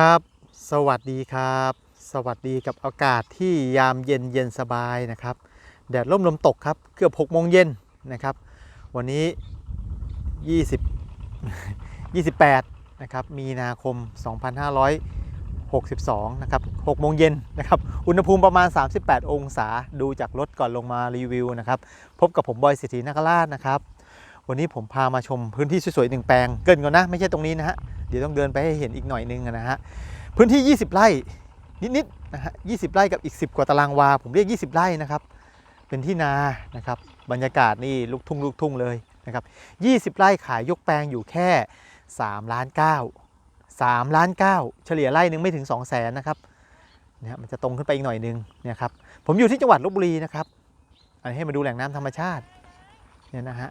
ครับ สวัสดีครับ สวัสดีกับอากาศที่ยามเย็นเย็นสบายนะครับ แดดร่มลมตกครับ เกือบ6โมงเย็นนะครับ วันนี้ 20 28 นะครับ มีนาคม 2562 นะครับ6โมงเย็นนะครับ อุณหภูมิประมาณ 38 องศา ดูจากรถก่อนลงมารีวิวนะครับ พบกับผมบอยสิทธินาคราชนะครับ วันนี้ผมพามาชมพื้นที่สวยๆหนึ่งแปลง เกินก่อนนะ ไม่ใช่ตรงนี้นะฮะ เดี๋ยวต้องเดินไปให้เห็นอีกหน่อยนึงนะฮะ พื้นที่ 20 ไร่นิดๆนะฮะ20ไร่กับอีก 10 กว่าตารางวา ผมเรียก 20 ไร่นะครับ เป็นที่นานะครับ บรรยากาศนี่ลูกทุ่งลูกทุ่งเลยนะครับ20 ไร่ขายยกแปลงอยู่แค่3ล้าน9 3ล้าน9 เฉลี่ยไร่หนึงไม่ถึง 2 0 0แสนนะครับนะฮะมันจะตรงขึ้นไปอีกหน่อยนึงเนี่ยครับ ผมอยู่ที่จังหวัดลบบุรีนะครับ อันนี้ให้มาดูแหล่งน้ำธรรมชาติเนี่ยนะฮะ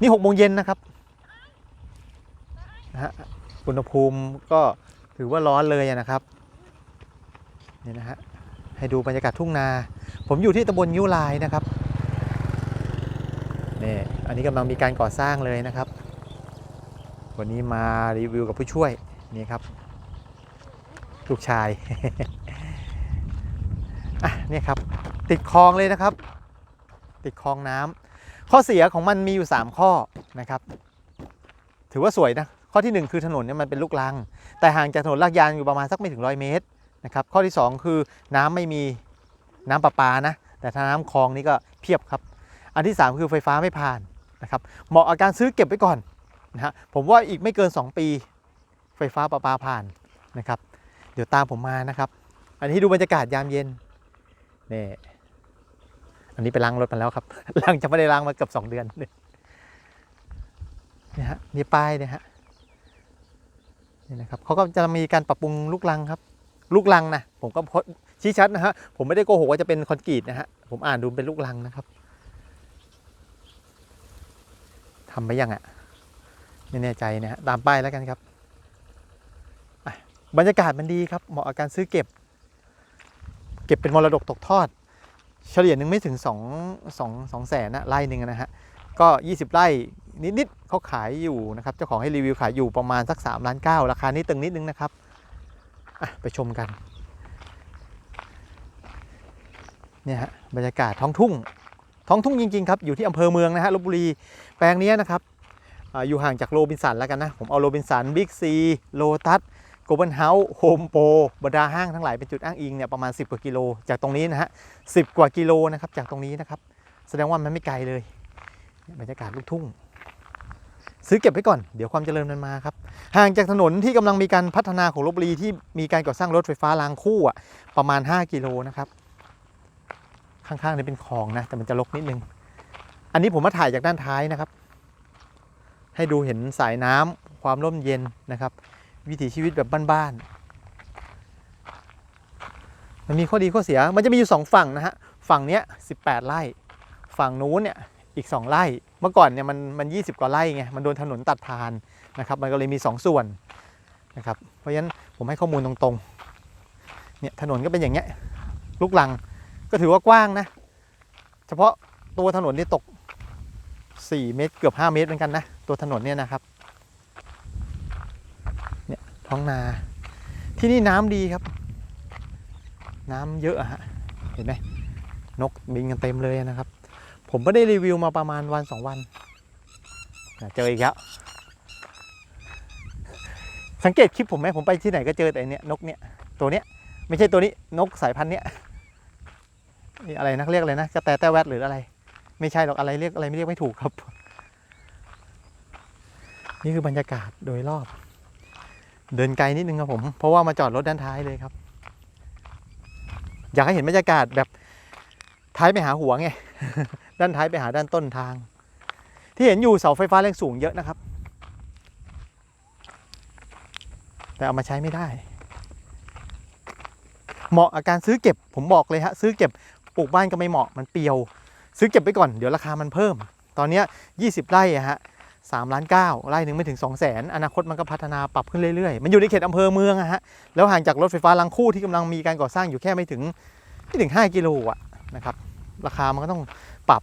นี่6โมงเย็นนะครับนะฮะอุณหภูมิก็ถือว่าร้อนเลยนะครับนี่นะฮะให้ดูบรรยากาศทุ่งนา ผมอยู่ที่ตำบลยิ้วลายนะครับนี่อันนี้กำลังมีการก่อสร้างเลยนะครับ วันนี้มารีวิวกับผู้ช่วยนี่ครับ ลูกชายอะนี่ครับ ติดคลองเลยนะครับ ติดคลองน้ำ ข้อเสียของมันมีอยู่ 3 ข้อนะครับ ถือว่าสวยนะข้อทีหนึ่1 คือถนนเนี่ยมันเป็นลูกรัง แต่ห่างจากถนนลากยางอยู่ประมาณสักไม่ถึงร้อยเมตรนะครับข้อที่ 2 คือน้ำไม่มีน้ำประปานะ แต่ถ้าน้ำคลองนี่ก็เพียบครับ อันที่ 3 คือไฟฟ้าไม่ผ่านนะครับเหมาะอาการซื้อเก็บไว้ก่อนนะฮะผมว่าอีกไม่เกิน 2 ปี ไฟฟ้าประปาผ่านนะครับ เดี๋ยวตามผมมานะครับ อันนี้ดูบรรยากาศยามเย็นนี่ อันนี้ไปล้างรถมาแล้วครับล้างจะไม่ได้ล้างมาเกือบ2เดือนเนี่ยฮะมีป้ายเนี่ยฮะนี่นะครับเขาก็จะมีการปรับปรุงลูกรังครับ ลูกรังนะผมก็ชี้ชัดนะฮะผมไม่ได้โกหกว่าจะเป็นคอนกรีตนะฮะผมอ่านดูเป็นลูกรังนะครับทำไปยังอะ่ะไม่แน่ใจนะฮะตามป้ายแล้วกันครับบรรยากาศมันดีครับเหมาะกับการซื้อเก็บ เก็บเป็นมรดกตกทอด เฉลี่ยหนึ่งไม่ถึง2 2 2แสนนะไร่หนึ่งนะฮะก็ 20 ไร่นิดๆเขาขายอยู่นะครับเจ้าของให้รีวิวขายอยู่ประมาณสัก3ล้าน9ราคานี้ตึงนิดนึงนะครับไปชมกันเนี่ยฮะบรรยากาศท้องทุ่ง ท้องทุ่งจริง ๆ ครับ อยู่ที่อำเภอเมืองนะฮะลบบุรีแปลงนี้นะครับอยู่ห่างจากโรบินสันแล้วกันนะ ผมเอาโรบินสันบิ๊กซีโลตัส โกลบอลเฮาส์โฮมโปรบรรดาห้างทั้งหลายเป็นจุดอ้างอิงเนี่ยประมาณ 10 กว่ากิโลจากตรงนี้นะฮะ10กว่ากิโลนะครับจากตรงนี้นะครับ แสดงว่ามันไม่ไกลเลยบรรยากาศลูกทุ่ง ซื้อเก็บไว้ก่อนเดี๋ยวความเจริญมันมาครับ ห่างจากถนนที่กำลังมีการพัฒนาของลบบุรีที่มีการก่อสร้างรถไฟฟ้ารางคู่อะประมาณ 5 กิโลนะครับข้างๆนี่เป็นคลองนะ แต่มันจะลกนิดนึง อันนี้ผมมาถ่ายจากด้านท้ายนะครับ ให้ดูเห็นสายน้ำความร่มเย็นนะครับ วิถีชีวิตแบบบ้านๆ มันมีข้อดีข้อเสีย มันจะมีอยู่สองฝั่งนะฮะ ฝั่งเนี้ย18ไร่ ฝั่งนู้นเนี่ยอีก 2 ไร่ เมื่อก่อนเนี่ยมันมัน20กว่าไร่ไง มันโดนถนนตัดผ่านนะครับ มันก็เลยมี2ส่วนนะครับ เพราะฉะนั้นผมให้ข้อมูลตรงๆ เนี่ยถนนก็เป็นอย่างเงี้ยลูกลังก็ถือว่ากว้างนะ เฉพาะตัวถนนนี่ตก 4 เมตรเกือบ 5 เมตรเหมือนกันนะ ตัวถนนเนี่ยนะครับ ท้องนา ที่นี่น้ำดีครับ น้ำเยอะฮะเห็นไหมนกบินกันเต็มเลยนะครับ ผมไม่ได้รีวิวมาประมาณวันสองวันเจออีกแล้วสังเกตคลิปผมไหมผมไปที่ไหนก็เจอแต่อันเนี้ยนกเนี้ยตัวเนี้ยไม่ใช่ตัวนี้นกสายพันธุ์เนี้ยนี่อะไรนะเรียกอะไรนะกระแตแต้แวดหรืออะไร ไม่ใช่หรอกอะไรเรียกอะไรไม่เรียกไม่ถูกครับ นี่คือบรรยากาศโดยรอบ เดินไกลนิดนึงครับผม เพราะว่ามาจอดรถด้านท้ายเลยครับ อยากให้เห็นบรรยากาศแบบท้ายไปหาหัวไง ด้านท้ายไปหาด้านต้นทาง ที่เห็นอยู่เสาไฟฟ้าแรงสูงเยอะนะครับ แต่เอามาใช้ไม่ได้ เหมาะกับการซื้อเก็บผมบอกเลยฮะซื้อเก็บปลูกบ้านก็ไม่เหมาะมันเปรียว ซื้อเก็บไปก่อนเดี๋ยวราคามันเพิ่ม ตอนนี้ย20 ไร่ฮะ สามล้านเก้าไร่หนึ่งไม่ถึง 2 0 0แสนอนาคตมันก็พัฒนาปรับขึ้นเรื่อยๆ มันอยู่ในเขตอำเภอเมืองอะฮะแล้วห่างจากรถไฟฟ้ารางคู่ที่กำลังมีการก่อสร้างอยู่แค่ไม่ถึงไม่ถึง 5 กิโลอะนะครับราคามันก็ต้องปรับ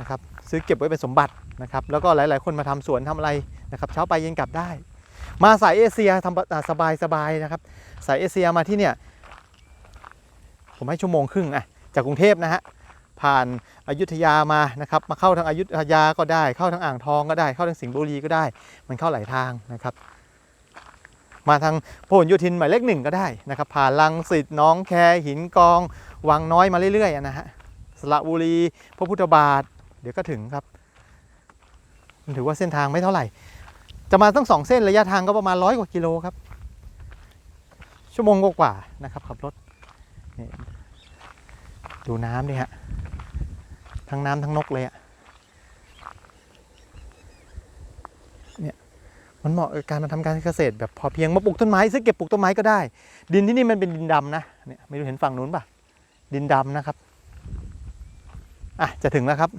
นะครับซื้อเก็บไว้เป็นสมบัตินะครับแล้วก็หลายๆ คนมาทำสวนทำอะไรนะครับเช้าไปเย็นกลับได้ มาสายเอเชียทำสบายสบายนะครับสายเอเชียมาที่เนี่ยผมให้ชั่วโมงครึ่งอะจากกรุงเทพนะฮะ ผ่านอายุธยามานะครับมาเข้าทางอายุธยาก็ได้ เข้าทางอ่างทองก็ได้ เข้าทางสิงห์บุรีก็ได้ มันเข้าหลายทางนะครับ มาทางพหลโยธินหมายเลขหนึ่งก็ได้นะครับ ผ่านลังสิตน้องแคหินกองวังน้อยมาเรื่อยๆนะฮะสระบุรีพระพุทธบาท เดี๋ยวก็ถึงครับมันถือว่าเส้นทางไม่เท่าไหร่ จะมาตั้งสองเส้นระยะทางก็ประมาณร้อยกว่ากิโลครับ ชั่วโมงกว่าๆนะครับขับรถดูน้ำดิฮะ ทั้งน้ำทั้งนกเลยอะเนี่ยมันเหมาะกับการมาทำการเกษตรแบบพอเพียงมาปลูกต้นไม้ซื้อเก็บปลูกต้นไม้ก็ได้ ดินที่นี่มันเป็นดินดำนะเนี่ยไม่รู้เห็นฝั่งนู้นป่ะ ดินดำนะครับอะจะถึงแล้วครับ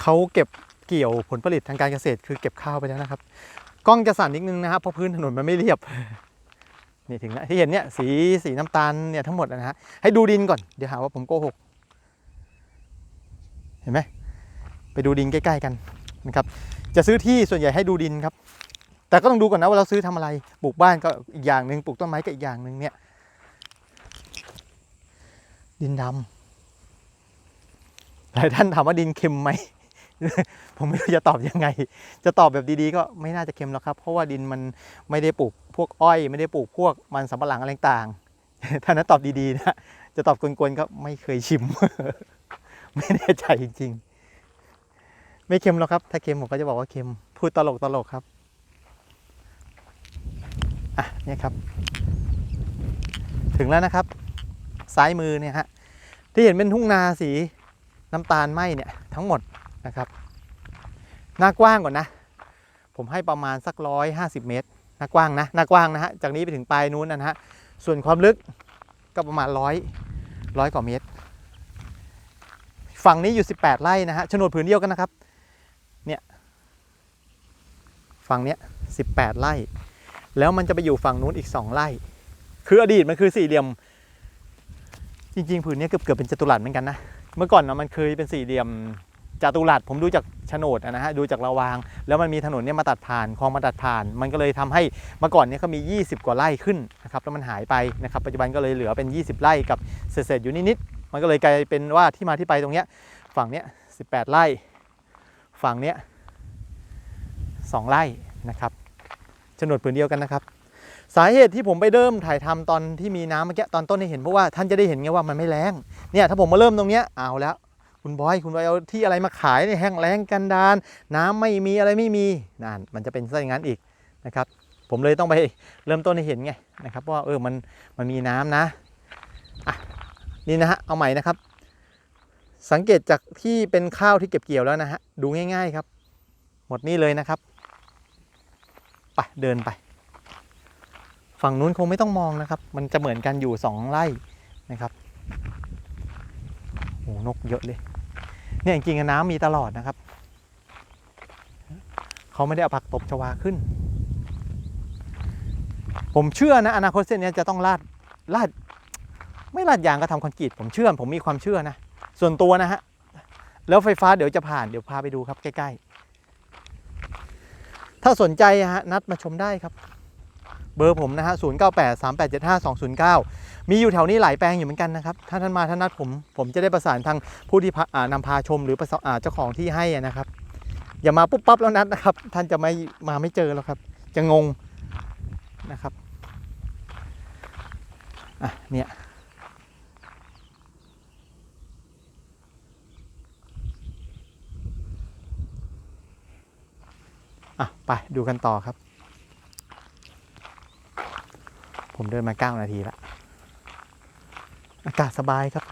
เขาเก็บเกี่ยวผลผลิตทางการเกษตรคือเก็บข้าวไปแล้วนะครับ กล้องจะสั่นนิดนึงนะครับเพราะพื้นถนนมันไม่เรียบ นี่ถึงแล้วที่เห็นเนี่ยสีสีน้ำตาลเนี่ยทั้งหมดนะฮะให้ดูดินก่อนเดี๋ยวหาว่าผมโกหก เห็นไหมไปดูดินใกล้ๆกันนะครับ จะซื้อที่ส่วนใหญ่ให้ดูดินครับ แต่ก็ต้องดูก่อนนะว่าเราซื้อทำอะไรปลูกบ้านก็อีกอย่างหนึ่งปลูกต้นไม้ก็อีกอย่างหนึ่งเนี่ย ดินดำหลายท่านถามว่าดินเค็มไหม ผมไม่รู้จะตอบยังไง จะตอบแบบดีๆ ก็ไม่น่าจะเค็มหรอกครับ เพราะว่าดินมันไม่ได้ปลูกพวกอ้อย ไม่ได้ปลูกพวกมันสำปะหลังอะไรต่างถ้านั้นตอบดีๆนะ จะตอบกวนๆก็ไม่เคยชิม ไม่แน่ใจจริงๆ ไม่เค็มหรอกครับ ถ้าเค็มผมก็จะบอกว่าเค็ม พูดตลกตลกๆครับ อะเนี่ยครับ ถึงแล้วนะครับ ซ้ายมือเนี่ยฮะ ที่เห็นเป็นทุ่งนาสีน้ำตาลไหมเนี่ยทั้งหมด นะครับหน้ากว้างก่อนนะ ผมให้ประมาณสักร้อยห้าสิบเมตรหน้ากว้างนะหน้ากว้างนะฮะจากนี้ไปถึงปลายนู้นนะฮะส่วนความลึกก็ประมาณร้อยร้อยกว่าเมตร ฝั่งนี้อยู่ 18 ไร่นะฮะโฉนดผืนเดียวกันนะครับเนี่ยฝั่งเนี้ย18 ไร่ แล้วมันจะไปอยู่ฝั่งนู้นอีก 2 ไร่ คืออดีตมันคือสี่เหลี่ยม จริงๆผืนนี้เกือบเกือบเป็นจัตุรัสเหมือนกันนะเมื่อก่อนนะมันเคยเป็นสี่เหลี่ยม จตุรัสผมดูจากโฉนดนะฮะดูจากระวาง แล้วมันมีถนนเนี่ยมาตัดผ่านคลองมาตัดผ่าน มันก็เลยทำให้เมื่อก่อนเนี่ยเขามี 20 กว่าไร่ขึ้นนะครับแล้วมันหายไปนะครับปัจจุบันก็เลยเหลือเป็น 20 ไร่กับเศษๆอยู่นิดๆมันก็เลยกลายเป็นว่าที่มาที่ไปตรงเนี้ยฝั่งเนี้ย18 ไร่ ฝั่งเนี้ย2ไร่นะครับโฉนดผืนเดียวกันนะครับสาเหตุที่ผมไปเริ่มถ่ายทำตอนที่มีน้ำเมื่อกี้ตอนต้นให้เห็นเพราะว่าท่านจะได้เห็นไงว่ามันไม่แรงเนี่ยถ้าผมมาเริ่มตรงเนี้ยเอาแล้ว คุณบอย คุณบอยเอาที่อะไรมาขายเนี่ยแห้งแล้งกันดาน น้ำไม่มีอะไรไม่มีนั่นมันจะเป็นซะอย่างนั้นอีกนะครับ ผมเลยต้องไปเริ่มต้นให้เห็นไงนะครับว่าเออมันมันมีน้ำนะอะนี่นะฮะเอาใหม่นะครับ สังเกตจากที่เป็นข้าวที่เก็บเกี่ยวแล้วนะฮะดูง่าย ๆครับ หมดนี่เลยนะครับไปเดินไป ฝั่งนู้นคงไม่ต้องมองนะครับ มันจะเหมือนกันอยู่สองไร่นะครับโอ้นกเยอะเลย เนี่ยจริงๆน้ำมีตลอดนะครับ เขาไม่ได้เอาผักตบชวาขึ้น ผมเชื่อนะอนาคตเส้นนี้จะต้องลาดลาด ไม่ลาดยางก็ทำคอนกรีตผมเชื่อผมมีความเชื่อนะ ส่วนตัวนะฮะ แล้วไฟฟ้าเดี๋ยวจะผ่านเดี๋ยวพาไปดูครับใกล้ ๆ ถ้าสนใจอะฮะนัดมาชมได้ครับ เบอร์ผมนะฮะ0 9 8 3 8 7 5 2 0 9มีอยู่แถวนี้หลายแปลงอยู่เหมือนกันนะครับ ถ้าท่านมาท่านนัดผม ผมจะได้ประสานทางผู้ที่นำพาชมหรือประสาอ่าเจ้าของที่ให้นะครับ อย่ามาปุ๊บปั๊บแล้วนัดนะครับ ท่านจะไม่มาไม่เจอแล้วครับ จะงงนะครับอะเนี่ยอะไปดูกันต่อครับ ผมเดินมา 9 นาทีแล้วอากาศสบายครับ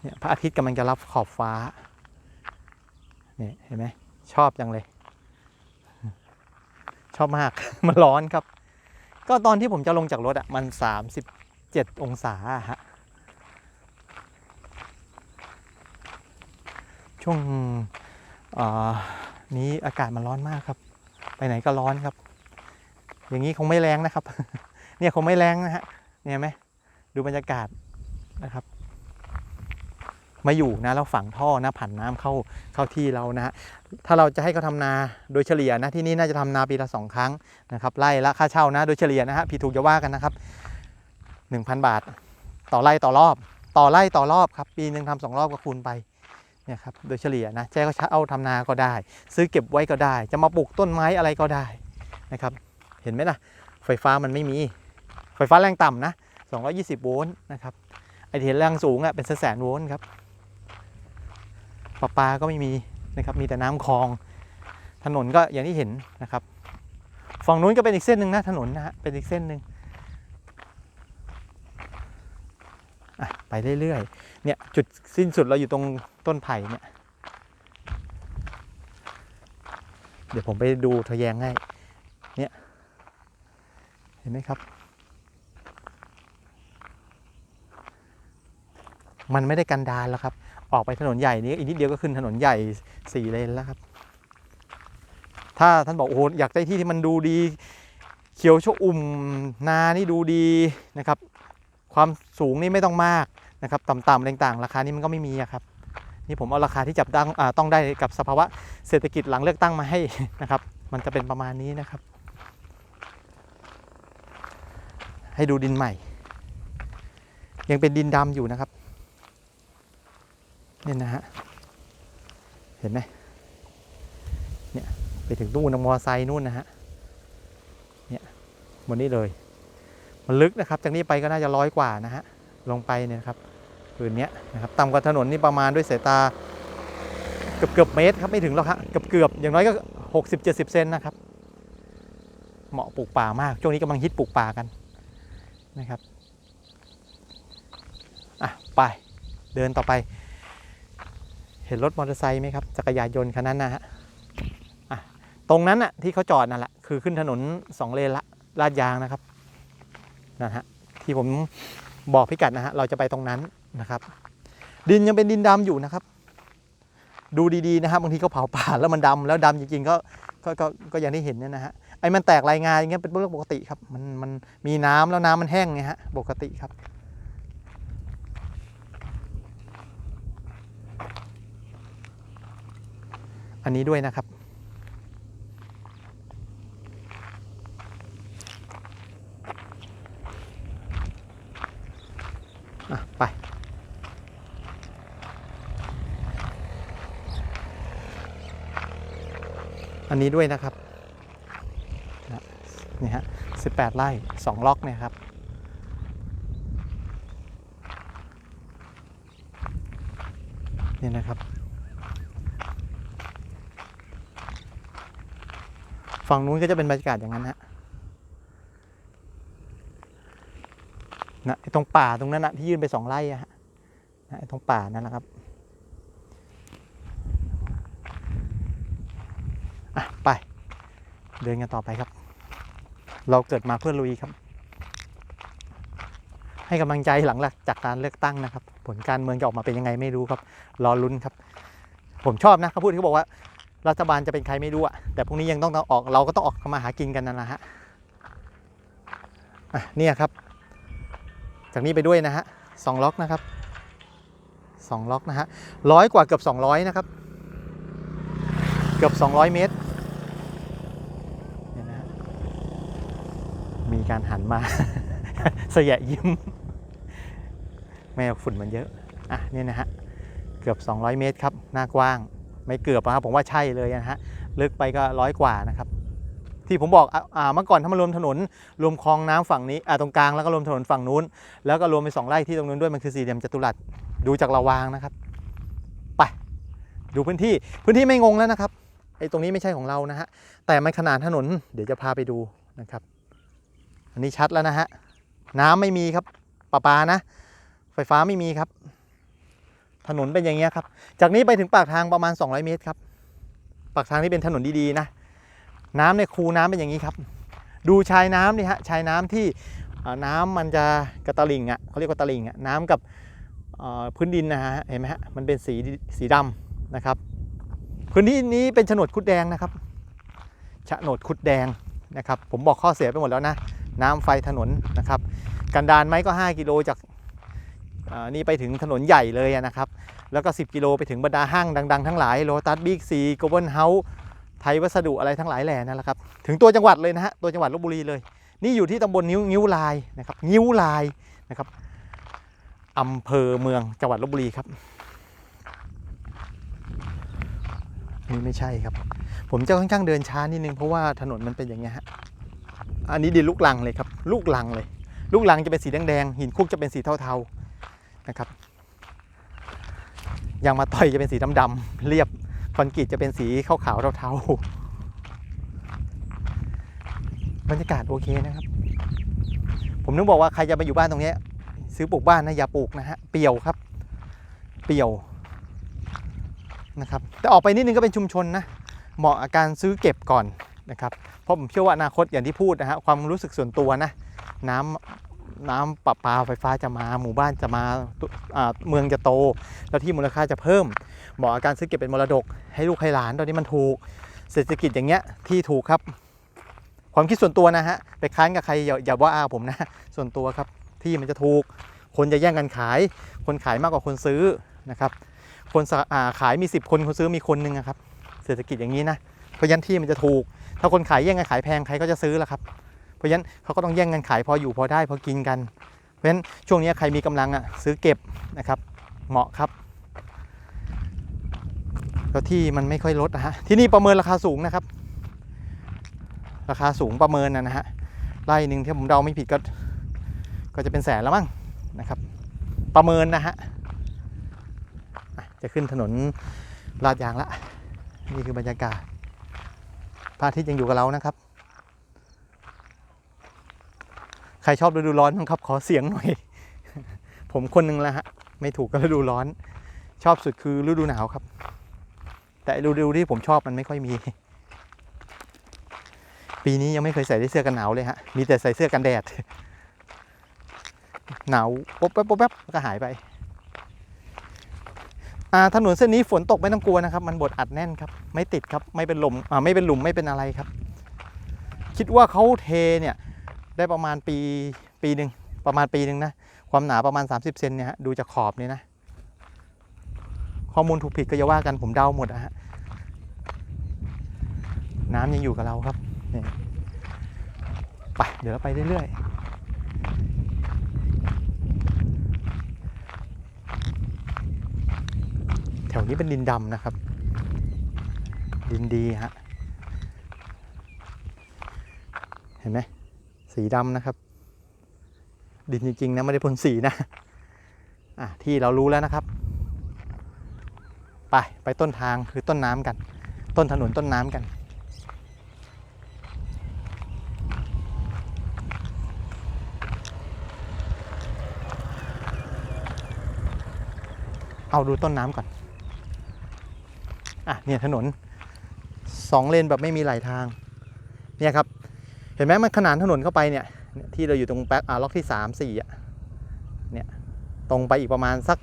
เนี่ยพระอาทิตย์กำลังจะรับขอบฟ้าเนี่ยเห็นไหมชอบจังเลย ชอบมาก มันร้อนครับ ก็ตอนที่ผมจะลงจากรถอะมัน37องศาฮะช่วงนี้อากาศมันร้อนมากครับ ไปไหนก็ร้อนครับ อย่างนี้คงไม่แรงนะครับ เนี่ยคงไม่แรงนะฮะเนี่ยไหมดูบรรยากาศนะครับ มาอยู่นะแล้วฝังท่อนะผ่านน้ำเข้าเข้าที่เรานะฮะถ้าเราจะให้เขาทำนาโดยเฉลี่ยนะที่นี่น่าจะทำนาปีละสองครั้งนะครับไร่ละค่าเช่านะ โดยเฉลี่ยนะฮะพี่ถูกจะว่ากันนะครับ 1,000 บาท ต่อไร่ต่อรอบ ต่อไร่ต่อรอบครับปีหนึ่งทำสองรอบก็คูณไปเนี่ยครับโดยเฉลี่ยนะแจ้ก็เอาทำนาก็ได้ ซื้อเก็บไว้ก็ได้ จะมาปลูกต้นไม้อะไรก็ได้นะครับ เห็นไหมล่ะ ไฟฟ้ามันไม่มี ไฟฟ้าแรงต่ำนะ 220 โวลต์นะครับไอที่เห็นแรงสูงอะเป็นแสนโวลต์ครับประปาก็ไม่มีนะครับมีแต่น้ำคลองถนนก็อย่างที่เห็นนะครับฝั่งนู้นก็เป็นอีกเส้นหนึ่งนะถนนนะฮะเป็นอีกเส้นหนึ่งไปเรื่อยๆเนี่ยจุดสิ้นสุดเราอยู่ตรงต้นไผ่เนี่ยเดี๋ยวผมไปดูทะแยงให้เนี่ยเห็นไหมครับ มันไม่ได้กันดานแล้วครับ ออกไปถนนใหญ่นี้อีกนิดเดียวก็ขึ้นถนนใหญ่สี่เลนแล้วครับ ถ้าท่านบอกโอ้โหอยากได้ที่ที่มันดูดี เขียวชอุ่มนานี่ดูดีนะครับ ความสูงนี่ไม่ต้องมากนะครับต่ำๆอะไรต่างๆราคานี้มันก็ไม่มีครับนี่ผมเอาราคาที่จับต้องต้องได้กับสภาวะเศรษฐกิจหลังเลือกตั้งมาให้นะครับ มันจะเป็นประมาณนี้นะครับ ให้ดูดินใหม่ ยังเป็นดินดำอยู่นะครับ เนี่ยนะฮะ เห็นไหมเนี่ยไปถึงตู้นมอไซค์นู่นนะฮะ เนี่ยบนนี้เลย มันลึกนะครับ จากนี้ไปก็น่าจะร้อยกว่านะฮะ ลงไปเนี่ยครับพื้นเนี้ยนะครับต่ำกว่าถนนนี่ประมาณด้วยสายตาเกือบเกือบเมตรครับไม่ถึงหรอกครับเกือบเกือบอย่างน้อยก็หกสิบเจ็ดสิบเซนนะครับ เหมาะปลูกป่ามาก ช่วงนี้กำลังฮิตปลูกป่ากันนะครับ อะ ไปเดินต่อไป เห็นรถมอเตอร์ไซค์ไหมครับจักรยานยนต์คันนั้นนะฮะตรงนั้นน่ะที่เขาจอดนั่นแหละคือขึ้นถนนสองเลนละลาดยางนะครับนะฮะที่ผมบอกพิกัดนะฮะเราจะไปตรงนั้นนะครับ ดินยังเป็นดินดำอยู่นะครับ ดูดีๆนะครับบางทีเขาเผาป่าแล้วมันดำแล้วดำจริงๆก็ก็ก็ก็อย่างที่เห็นเนี่ยนะฮะไอ้มันแตกรายงานอย่างเงี้ยเป็นเรื่องปกติครับมันมันมีน้ำแล้วน้ำมันแห้งไงฮะปกติครับ อันนี้ด้วยนะครับอะไป อันนี้ด้วยนะครับนะนี่ฮะ18ไร่2ล็อกเนี่ยครับนี่นะครับ ฝั่งนู้นก็จะเป็นบรรยากาศอย่างนั้นฮะนะไอตรงป่าตรงนั้นนะที่ยื่นไปสองไร่อะฮะนะไอตรงป่านั่นนะครับอะไป เดินกันต่อไปครับ เราเกิดมาเพื่อลุยครับ ให้กำลังใจหลังจากการเลือกตั้งนะครับ ผลการเมืองจะออกมาเป็นยังไงไม่รู้ครับ รอลุ้นครับ ผมชอบนะเขาพูดเขาบอกว่า รัฐบาลจะเป็นใครไม่รู้อะแต่พรุ่งนี้ยังต้องออกเราก็ต้องออกมาหากินกันนั่นแหละฮะเนี่ยครับ จากนี้ไปด้วยนะฮะสองล็อกนะครับสองล็อกนะฮะร้อยกว่าเกือบสองร้อยนะครับ เกือบสองร้อยเมตรเนี่ยนะมีการหันมา สยะยิ้ม แม่ฝุ่นมันเยอะ อะเนี่ยนะฮะ เกือบ 200 เมตรครับ หน้ากว้าง ไม่เกือบนะครับผมว่าใช่เลยนะฮะลึกไปก็ร้อยกว่านะครับ ที่ผมบอกอ่าเมื่อก่อนถ้ามารวมถนน รวมคลองน้ำฝั่งนี้อ่าตรงกลางแล้วก็รวมถนนฝั่งนู้น แล้วก็รวมไปสองไร่ที่ตรงนู้นด้วยมันคือสี่เหลี่ยมจัตุรัสดูจากระวางนะครับไปดูพื้นที่พื้นที่ไม่งงแล้วนะครับไอ้ตรงนี้ไม่ใช่ของเรานะฮะแต่มันขนาดถนนเดี๋ยวจะพาไปดูนะครับ อันนี้ชัดแล้วนะฮะน้ำไม่มีครับประปานะ ไฟฟ้าไม่มีครับ ถนนเป็นอย่างเงี้ยครับ จากนี้ไปถึงปากทางประมาณ 200 เมตรครับ ปากทางที่เป็นถนนดีๆนะ น้ำในคูน้ำเป็นอย่างนี้ครับ ดูชายน้ำนี่ฮะ ชายน้ำที่น้ำมันจะกระตะลิงอะเขาเรียกว่าตะลิงอะน้ำกับพื้นดินนะฮะ เห็นไหมฮะ มันเป็นสีสีดำนะครับ พื้นที่นี้เป็นโฉนดคุดแดงนะครับโฉนดคุดแดงนะครับ ผมบอกข้อเสียไปหมดแล้วนะ น้ำไฟถนนนะครับ กันดานไหมก็ 5 กิโลจาก นี่ไปถึงถนนใหญ่เลยนะครับ แล้วก็ 10 กิโลไปถึงบรรดาห้างดัง ๆ ทั้งหลายโลตัสบิ๊กซีโกลบอลเฮาส์ไทยวัสดุอะไรทั้งหลายแหล่นั่นแหละครับ ถึงตัวจังหวัดเลยนะฮะ ตัวจังหวัดลบบุรีเลย นี่อยู่ที่ตำบลนิ้วนิ้วลายนะครับ นิ้วลายนะครับอำเภอเมืองจังหวัดลบบุรีครับ นี่ไม่ใช่ครับ ผมจะค่อนข้างเดินช้านิดนึงเพราะว่าถนนมันเป็นอย่างเงี้ยฮะ อันนี้ดินลูกลังเลยครับ ลูกลังเลย ลูกลังจะเป็นสีแดงๆ หินคุกจะเป็นสีเทาๆ นะครับยางมาต่อยจะเป็นสีดำๆเรียบคอนกรีตจะเป็นสีขาวๆเทาๆบรรยากาศโอเคนะครับ ผมนึกบอกว่าใครจะมาอยู่บ้านตรงนี้ ซื้อปลูกบ้านนะอย่าปลูกนะฮะเปี่ยวครับ เปี่ยวนะครับแต่ออกไปนิดนึงก็เป็นชุมชนนะเหมาะกับการซื้อเก็บก่อนนะครับเพราะผมเชื่อว่าอนาคตอย่างที่พูดนะฮะความรู้สึกส่วนตัวนะ น้ำ น้ำประปาไฟฟ้าจะมาหมู่บ้านจะมาเมืองจะโต แล้วที่มูลค่าจะเพิ่มเหมาะกับการซื้อเก็บเป็นมรดก ให้ลูกให้หลานตอนนี้มันถูก เศรษฐกิจอย่างเงี้ยที่ถูกครับ ความคิดส่วนตัวนะฮะไปค้านกับใครอย่าอย่าว่าอาผมนะ ส่วนตัวครับที่มันจะถูก คนจะแย่งกันขาย คนขายมากกว่าคนซื้อนะครับ คนาขายมี 10 คนคนซื้อมีคนหนึ่งอะครับ เศรษฐกิจอย่างนี้นะเพราะฉะนั้นที่มันจะถูก ถ้าคนขายแย่งกันขายแพงใครก็จะซื้อละครับ ราะฉะนั้นเขาก็ต้องแย่งกันขายพออยู่พอได้พอกินกัน เพราะฉะนั้นช่วงนี้ใครมีกำลังอะซื้อเก็บนะครับ เหมาะครับแล้วที่มันไม่ค่อยลดนะฮะที่นี่ประเมินราคาสูงนะครับ ราคาสูงประเมินนะฮะไร่หนึ่งที่ผมเดาไม่ผิดก็ ก็จะเป็นแสนแล้วมั้งนะครับ ประเมินนะฮะอะจะขึ้นถนนลาดยางละ นี่คือบรรยากาศพระอาทิตย์ยังอยู่กับเรานะครับ ใครชอบฤดูร้อนบ้างครับ ขอเสียงหน่อย ผมคนหนึ่งแล้วฮะ ไม่ถูกกับฤดูร้อน ชอบสุดคือฤดูหนาวครับ แต่ฤดูที่ผมชอบมันไม่ค่อยมี ปีนี้ยังไม่เคยใส่ได้เสื้อกันหนาวเลยฮะ มีแต่ใส่เสื้อกันแดด หนาวป๊บแป๊บป๊บแป๊บก็หายไปถนนเส้นนี้ฝนตกไม่ต้องกลัวนะครับ มันบดอัดแน่นครับ ไม่ติดครับ ไม่เป็นลมไม่เป็นหลุมไม่เป็นอะไรครับ คิดว่าเขาเทเนี่ย ได้ประมาณปีปีหนึ่งประมาณปีหนึ่งนะ ความหนาประมาณ 30เซนเนี่ยฮะดูจากขอบนี่นะ ข้อมูลถูกผิดก็อย่าว่ากันผมเดาหมดอะฮะน้ำยังอยู่กับเราครับนี่ไปเดี๋ยวเราไปเรื่อยๆแถวนี้เป็นดินดำนะครับ ดินดีฮะ เห็นไหม สีดำนะครับ ดินจริงๆนะไม่ได้พ่นสีนะอะที่เรารู้แล้วนะครับ ไปไปต้นทางคือต้นน้ำกัน ต้นถนนต้นน้ำกันเอาดูต้นน้ำก่อน อะเนี่ยถนนสองเลนแบบไม่มีไหลทาง เนี่ยครับ เห็นไหมมันขนานถนนเข้าไปเนี่ยที่เราอยู่ตรงแบ็คอ่าล็อกที่สามสี่อะเนี่ยตรงไปอีกประมาณสัก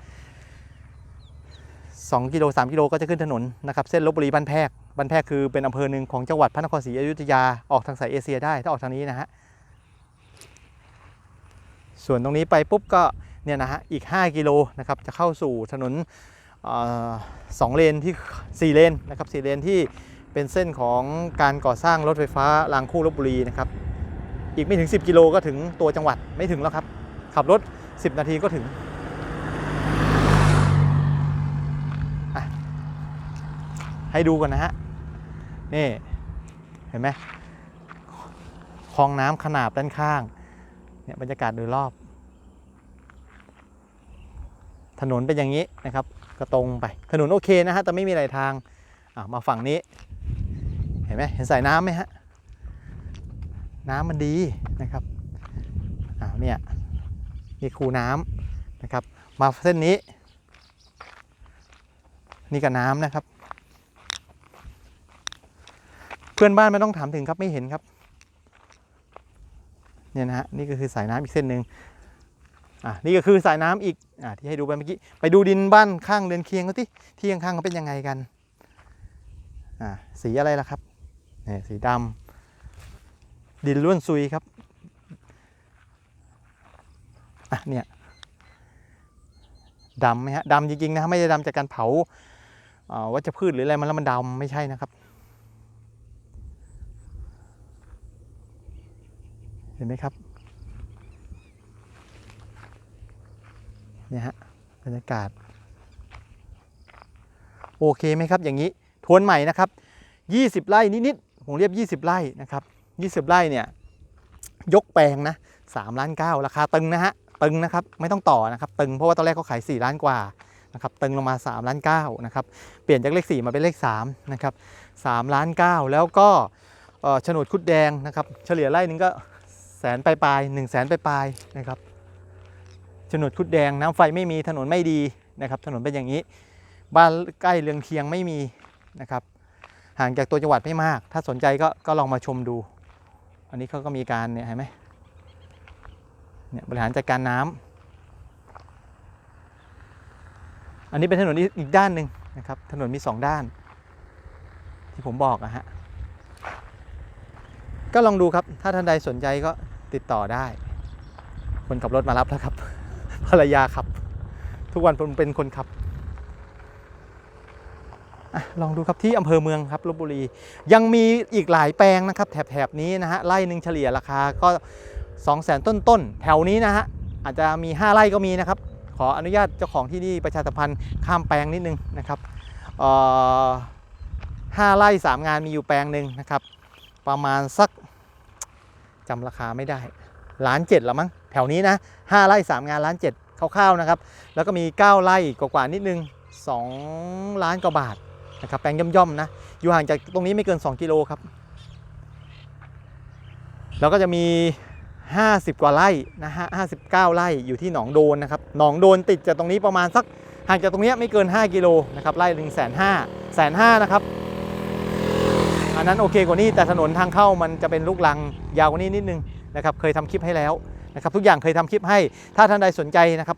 2 กิโล3กิโลก็จะขึ้นถนนนะครับเส้นลบบุรีบ้านแพรกบ้านแพรกคือเป็นอำเภอหนึ่งของจังหวัดพระนครศรีอยุธยาออกทางสายเอเชียได้ถ้าออกทางนี้นะฮะส่วนตรงนี้ไปปุ๊บก็เนี่ยนะฮะอีก 5 กิโลนะครับจะเข้าสู่ถนนสองเลนที่ 4 เลนนะครับ4เลนที่ เป็นเส้นของการก่อสร้างรถไฟฟ้ารางคู่ลบบุรีนะครับ อีกไม่ถึง 10 กิโลก็ถึงตัวจังหวัดไม่ถึงแล้วครับ ขับรถ 10 นาทีก็ถึง ให้ดูก่อนนะฮะ นี่ เห็นไหมคลองน้ำขนาบด้านข้าง เนี่ยบรรยากาศโดยรอบ ถนนเป็นอย่างนี้นะครับ ก็ตรงไป ถนนโอเคนะฮะ แต่ไม่มีไหลทาง มาฝั่งนี้ ห็นไหมเห็นสายน้ำไหมฮะ น้ำมันดีนะครับอ้าวเนี่ยมีคูน้ำนะครับ มาเส้นนี้ นี่ก็น้ำนะครับ เพื่อนบ้านไม่ต้องถามถึงครับไม่เห็นครับเนี่ยนะฮะนี่ก็คือสายน้ำอีกเส้นหนึ่งอะนี่ก็คือสายน้ำอีกอะที่ให้ดูไปเมื่อกี้ไปดูดินบ้านข้างเรือนเคียงเขาที่ที่ข้างๆเขาเป็นยังไงกันอะสีอะไรล่ะครับ นี่ยสีดำดินล้วนซุยครับอะเนี่ยดำไหมฮะดำจริงๆนะไม่ได้ดำจากการเผาเอ่อวัชพืชหรืออะไรมันแล้วมันดำไม่ใช่นะครับ เห็นไหมครับเนี่ยฮะบรรยากาศ โอเคไหมครับอย่างนี้ทวนใหม่นะครับ 20 ไร่นิด ๆ ผมเรียก20 ไร่นะครับ 20 ไร่เนี่ยยกแปลงนะ3ล้าน9ราคาตึงนะฮะตึงนะครับไม่ต้องต่อนะครับตึงเพราะว่าตอนแรกเขาขาย 4 ล้านกว่านะครับตึงลงมา 3 ล้าน9นะครับเปลี่ยนจากเลข 4 มาเป็นเลข3นะครับ3ล้าน 9 แล้วก็เอ่อโฉนดคุดแดงนะครับเฉลี่ยไร่หนึงก็แสนปลายปลายหนึ่งแสนปลายปลายนะครับโฉนดคุดแดงน้ำไฟไม่มีถนนไม่ดีนะครับถนนเป็นอย่างนี้ บ้านใกล้เรืองเคียงไม่มีนะครับ ห่างจากตัวจังหวัดไม่มาก ถ้าสนใจก็ก็ลองมาชมดู อันนี้เขาก็มีการเนี่ยเห็นไหมเนี่ยบริหารจัดการน้ำอันนี้เป็นถนนอีกด้านหนึ่งนะครับ ถนนมีสองด้าน ที่ผมบอกนะฮะ ก็ลองดูครับ ถ้าท่านใดสนใจก็ติดต่อได้ คนขับรถมารับแล้วครับ ภรรยาขับ ทุกวันผมเป็นคนขับ ลองดูครับที่อำเภอเมืองครับลบบุรี ยังมีอีกหลายแปลงนะครับแถบๆนี้นะฮะไร่หนึ่งเฉลี่ยราคาก็ 2 0 0แสนต้นๆแถวนี้นะฮะอาจจะมี 5 ไร่ก็มีนะครับ ขออนุญาตเจ้าของที่นี่ประชาสัมพันธ์ข้ามแปลงนิดนึงนะครับห้าไร่3งานมีอยู่แปลงหนึ่งนะครับ ประมาณสักจำราคาไม่ได้ล้านเจ็ดละมั้งแถวนี้นะ5ไร่3งานล้านเจ็ดคร่าวๆนะครับ แล้วก็มี 9 ไร่กว่าๆนิดนึง 2 ล้านกว่าบาท นะครับแปลงย่อมๆนะอยู่ห่างจากตรงนี้ไม่เกิน 2 กิโลครับ แล้วก็จะมี 50 กว่าไร่นะฮะ59ไร่อยู่ที่หนองโดนนะครับหนองโดนติดจากตรงนี้ประมาณสักห่างจากตรงนี้ไม่เกิน 5 กิโลนะครับไร่หนึ่งแสนห้าแสนห้านะครับอันนั้นโอเคกว่านี้แต่ถนนทางเข้ามันจะเป็นลูกลังยาวกว่านี้นิดนึงนะครับเคยทำคลิปให้แล้วนะครับทุกอย่างเคยทำคลิปให้ถ้าท่านใดสนใจนะครับ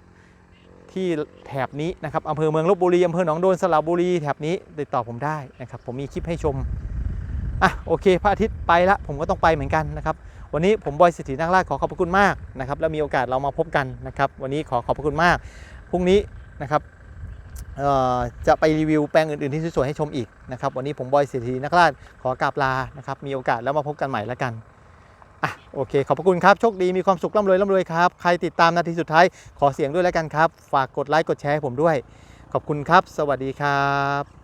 ที่แถบนี้นะครับอำเภอเมืองลบบุรีอำเภอหนองโดนสระบุรีแถบนี้ติดต่อผมได้นะครับผมมีคลิปให้ชมอะโอเค พระอาทิตย์ไปละผมก็ต้องไปเหมือนกันนะครับวันนี้ผมบอยสิทธินักราชขอขอบพระคุณมากนะครับแล้วมีโอกาสเรามาพบกันนะครับวันนี้ขอขอบพระคุณมากพรุ่งนี้นะครับจะไปรีวิวแปลงอื่นๆที่สวยๆให้ชมอีกนะครับวันนี้ผมบอยสิทธินักราชขอกราบลานะครับมีโอกาสแล้วมาพบกันใหม่แล้วกัน อะโอเค ขอบพระคุณครับ โชคดีมีความสุขร่ำรวยร่ำรวยครับ ใครติดตามนาทีสุดท้ายขอเสียงด้วยแล้วกันครับ ฝากกดไลค์กดแชร์ให้ผมด้วย ขอบคุณครับ สวัสดีครับ